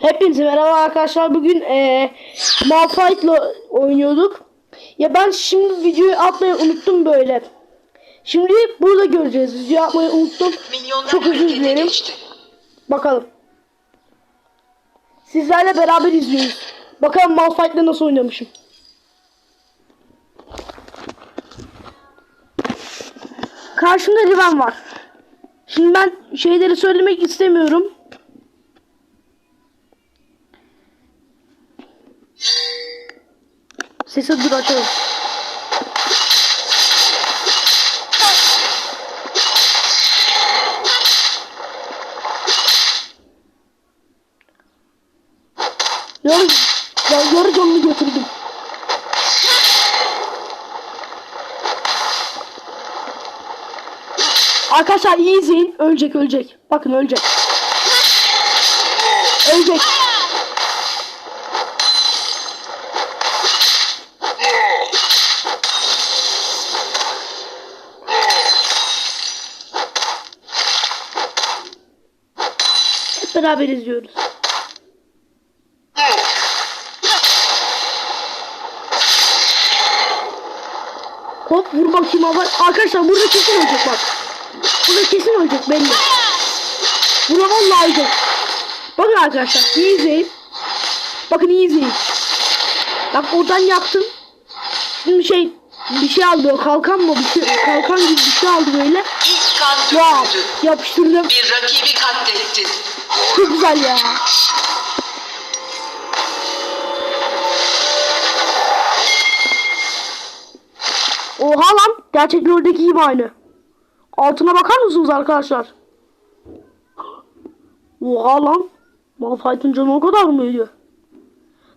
Hepinize merhaba arkadaşlar. Bugün eee Malphite'la oynuyorduk. Ya ben şimdi videoyu atmayı unuttum böyle. Şimdi burada göreceğiz. Video atmayı unuttum. Milyonlar Çok özür dilerim. Bakalım. Sizlerle beraber izliyoruz. Bakalım Malphite'la nasıl oynamışım. Karşımda Riven var. Şimdi ben şeyleri söylemek istemiyorum. Sesi dur açalım. Yarı, ya yarı. Arkadaşlar iyi izleyin. Ölecek ölecek. Bakın ölecek. Ölecek. Beraber izliyoruz. Hop vur bakayım ama. Arkadaşlar burada kesin ölecek bak. Burada kesin ölecek belli. Burada vallahi ölecek. Bakın arkadaşlar iyi izleyin. Bakın iyi izleyin. Bak oradan yaptım. Şimdi şey bir şey aldı o kalkan mı bir şey kalkan gibi bir şey aldı böyle. İlk kan Ya döküldü. yapıştırdım. Bir rakibi katlettin. Güzel ya. Oha lan. Gerçek LoL'deki gibi aynı. Altına bakar mısınız arkadaşlar? Oha lan. Malphite'ın canı o kadar mı ediyor?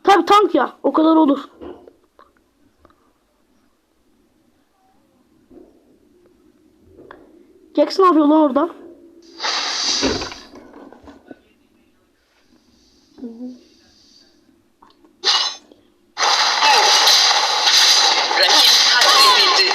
Tabi tank ya. O kadar olur. Jax ne yapıyor lan orada? Rakip katledildi.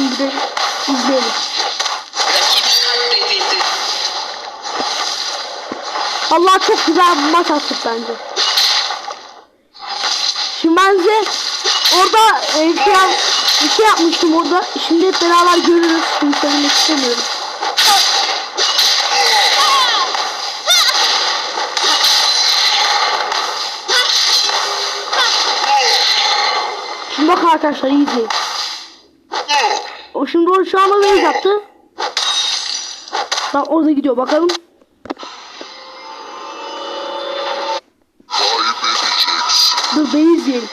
Şimdi izleyelim. Allah çok güzel bir maç attık bence. Şimdi ben size orada e, şey, bir şey yapmıştım orada. Şimdi hep beraber görürüz. Şimdi söylemek istemiyorum. Şimdi bak arkadaşlar iyi izleyin. O şimdi o şu anda base yaptı. Bak orada gidiyor bakalım. Dur beni izleyelim.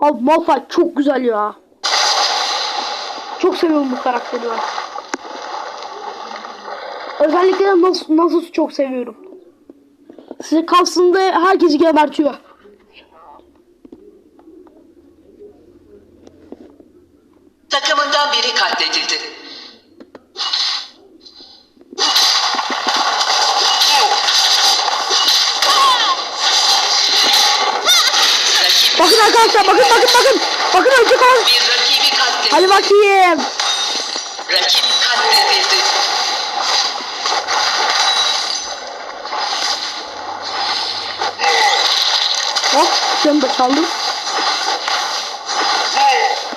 Abi Malphite çok güzel ya. Çok seviyorum bu karakteri ben. Özellikle de Nas Nasus'u çok seviyorum. Size kalsında herkesi gebertiyor. Takımından biri katledildi. Bakın arkadaşlar bakın bakın bakın. Bakın ölecek olan. bir rakibi katledildi. Hadi bakayım. Rakip katledildi. Hop canı da çaldım.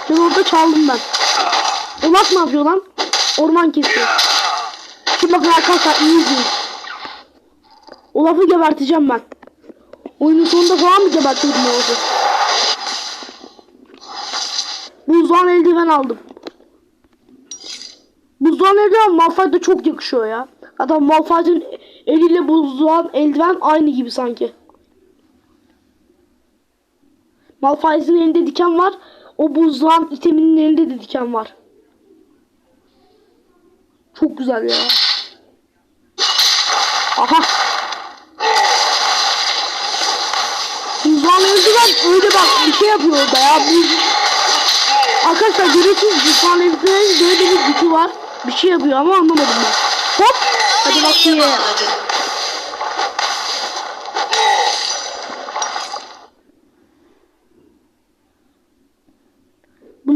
Canı orada çaldım ben. Olaf ne yapıyor lan? Orman kesiyor. Şimdi bakın arkadaşlar iyi izleyin. Olaf'ı geberteceğim ben. Oyunun sonunda falan mı gebertiyordum Olaf'ı? Buzdan eldiven aldım. Buzluğun eldiven Malphite'de çok yakışıyor ya. Adam Malphite'in eliyle buzluğun eldiven aynı gibi sanki. Malphite'in elinde diken var. O buzluğun iteminin elinde de diken var. Çok güzel ya. Aha. Buzluğun eldiven öyle bak bir şey yapıyor orada ya. Buz... Arkadaşlar görüyorsunuz buzluğun eldivenin böyle bir gücü var. Bir şey yapıyor ama anlamadım ben. Hop. Hadi Seriye bakayım.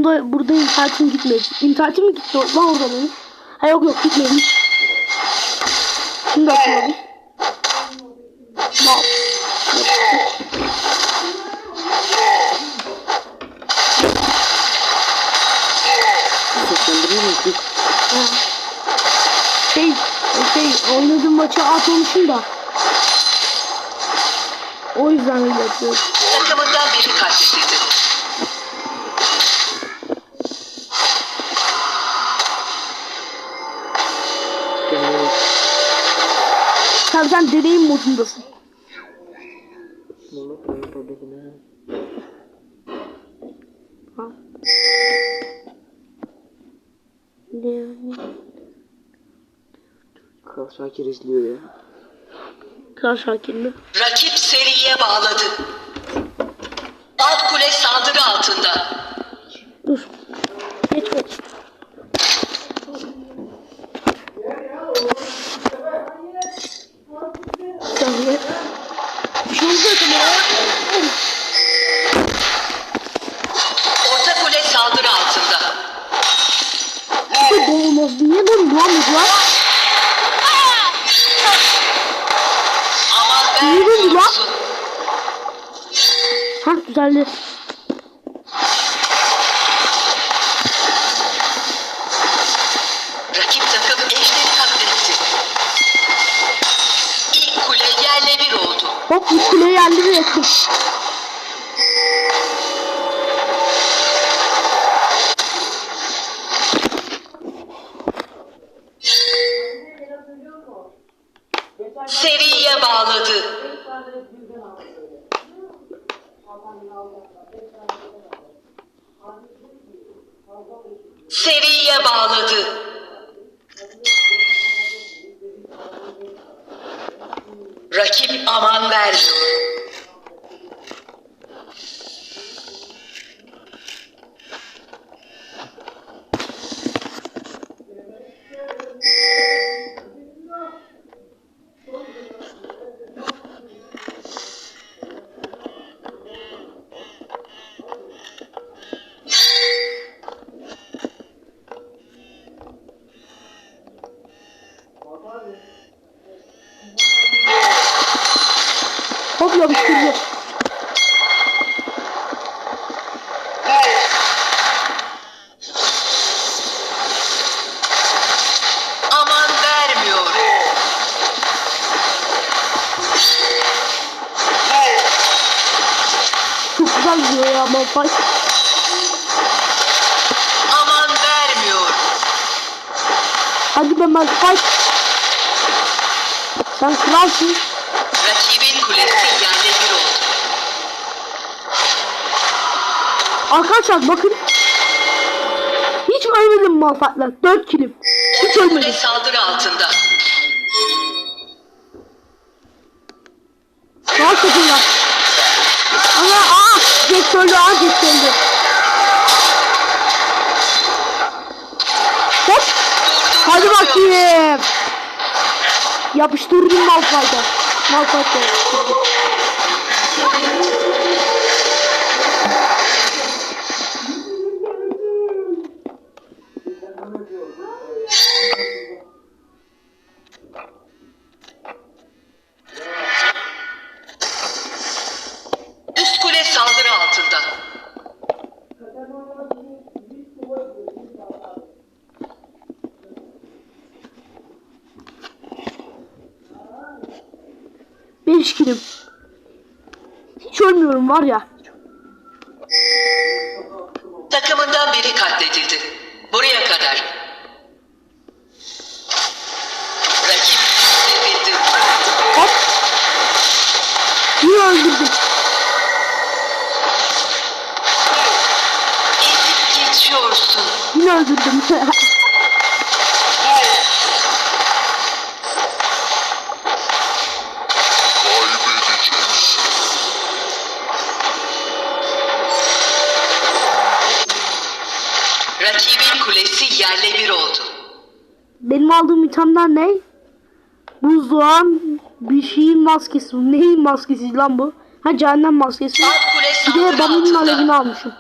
Bunda burada internetim gitmedi. İnternetim mi gitti lan orada benim? Ha yok yok gitmedi. Şimdi açıyorum. Mal. Yok. Ha. Şey, şey oynadığım maçı atmamışım da. O yüzden öyle yapıyorum. Takımından biri katledildi. Sen deneyim modundasın. Ha. Ne? Kral Şakir izliyor ya. Kral Şakir mi? Rakip seriye bağladı. Alt kule saldırı altında. Dur. Geç geç. Bir saniye. Bir şey olacak ama ya. Orta kule saldırı altında. Bir de dolmaz. Niye böyle bulamıyoruz lan? Aman Yürü ver lan. vursun. Ha düzeldi. Rakip takım ejderi katletti. İlk kule yerle bir oldu. Hop bu kuleyi yerli bir ettim. Seriye bağladı. Seriye bağladı. Rakip aman vermiyor. Hop yapıştırdı. Aman Malphite. Aman vermiyor. Hadi be Malphite. Sen kralsın. Bir oldu. Arkadaşlar bakın. Hiç ölmedim Malphite'la. 4 kilim. Hiç Kule ölmedim. saldırı altında. Sağ takımlar. Ama aa! Jack öldü. Aa Jack öldü. Hop. Hadi bakayım. Yapıştırdım Malphite'a. Malphite'a yapıştırdım. Üst var ya. Takımından biri katledildi. Buraya kadar. Rakip katledildi. Hop. Geçiyorsun. Yine öldürdüm. Rakibin kulesi yerle bir oldu. Benim aldığım ithamlar ne? Buzdoğan bir şeyin maskesi. Neyin maskesi lan bu? Ha cehennem maskesi. Bir de babamın alevini almışım.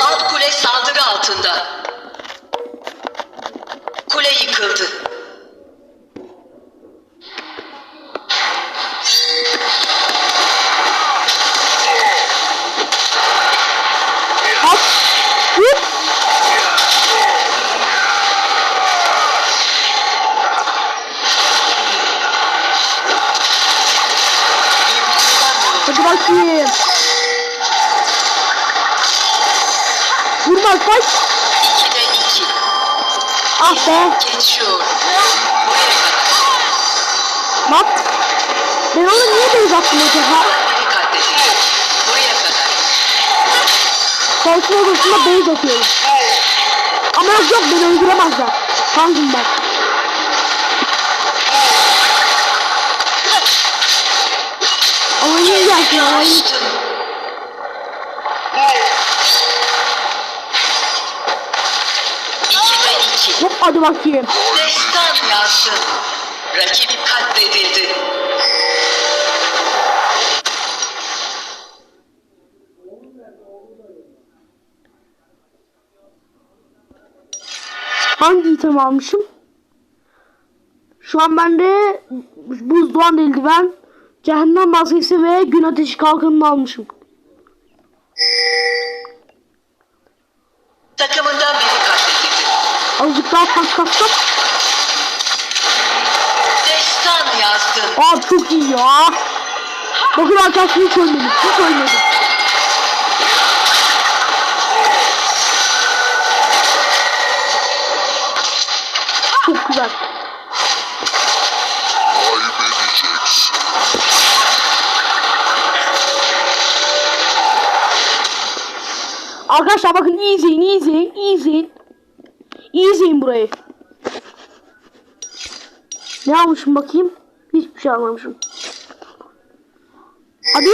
Alt kule saldırı altında. Kule yıkıldı. Hadi bakayım. Vurma kaç. 2'de 2. Ah be. Geçiyor. Buraya kadar. Bak. Ben onu niye beyaz attım acaba? Buraya kadar. Korkma odasında beyaz atıyorum. Ama yok beni öldüremezler. Tanrım ben. İyi. Açtın. İkide iki. Hop hadi bakayım. Destan yazsın. Rakip katledildi. Hangi item almışım? Şu an bende buzdoğan eldiven, cehennem maskesi ve gün ateşi kalkanını almışım. Takımından biri katledildi. Azıcık daha pas kassam. Destan yazdın. Aa çok iyi ya. Bakın arkadaşlar hiç ölmedim. Hiç ölmedim. Çok güzel. Arkadaşlar bakın iyi izleyin, iyi izleyin, iyi izleyin. İyi izleyin burayı. Ne almışım bakayım? Hiçbir şey almamışım. Hadi.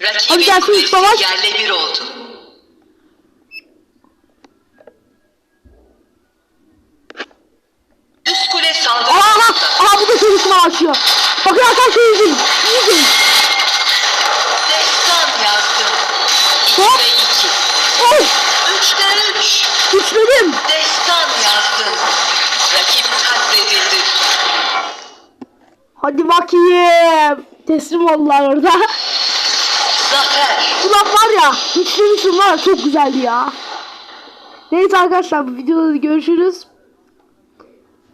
Hadi Rakibin gelsin, kulesi savaş. yerle bir oldu. Üst kule saldırı Aa, altında. aha bu da çocukla açıyor. Bakın arkadaşlar izleyin. İyi izleyin. Destan yazdın. Hop. İkide iki. Oh, Üçte üç. güçledim. Destan yazdın. Rakip katledildi. Hadi bakayım. Teslim oldular orada. Ulan var ya, güçlemişim var ya, çok güzeldi ya. Neyse arkadaşlar bu videoda da görüşürüz.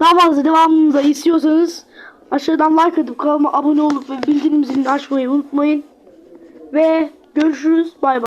Daha fazla devamını da istiyorsanız aşağıdan like atıp kanalıma abone olup ve bildirim zilini açmayı unutmayın. Ve görüşürüz. Bay bay.